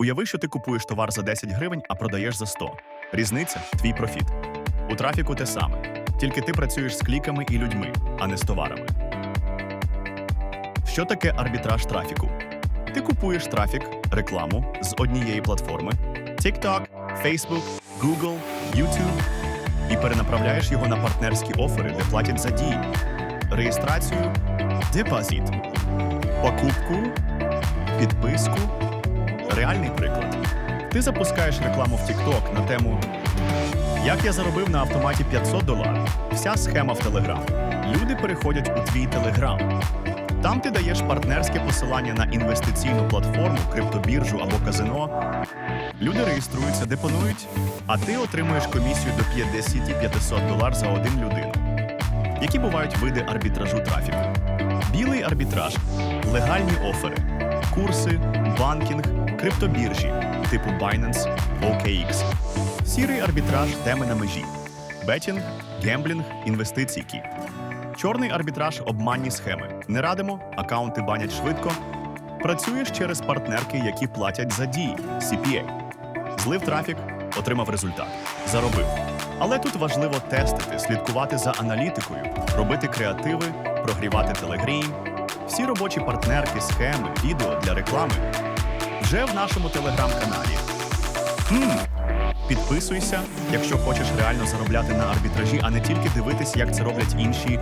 Уяви, що ти купуєш товар за 10 гривень, а продаєш за 100. Різниця твій профіт. У трафіку те саме. Тільки ти працюєш з кліками і людьми, а не з товарами. Що таке арбітраж трафіку? Ти купуєш трафік, рекламу з однієї платформи TikTok, Facebook, Google, YouTube і перенаправляєш його на партнерські офери, де платять за дії, реєстрацію, депозит, покупку, підписку. Реальний приклад. Ти запускаєш рекламу в TikTok на тему Як я заробив на автоматі 500 доларів. Вся схема в Telegram. Люди переходять у твій Telegram. Там ти даєш партнерське посилання на інвестиційну платформу, криптобіржу або казино. Люди реєструються, депонують, а ти отримуєш комісію до 50-500 долар за один людину. Які бувають види арбітражу трафіку? Білий арбітраж легальні офери, курси, банкінг, криптобіржі типу Binance, OKX. Сірий арбітраж теми на межі, бетінг, гемблінг, інвестиційки. Чорний арбітраж обманні схеми. Не радимо, акаунти банять швидко. Працюєш через партнерки, які платять за дії CPA. Злив трафік, отримав результат, заробив. Але тут важливо тестити, слідкувати за аналітикою, робити креативи, прогрівати телегрім. Всі робочі партнерки, схеми, відео для реклами вже в нашому телеграм-каналі. Хм. Підписуйся, якщо хочеш реально заробляти на арбітражі, а не тільки дивитись, як це роблять інші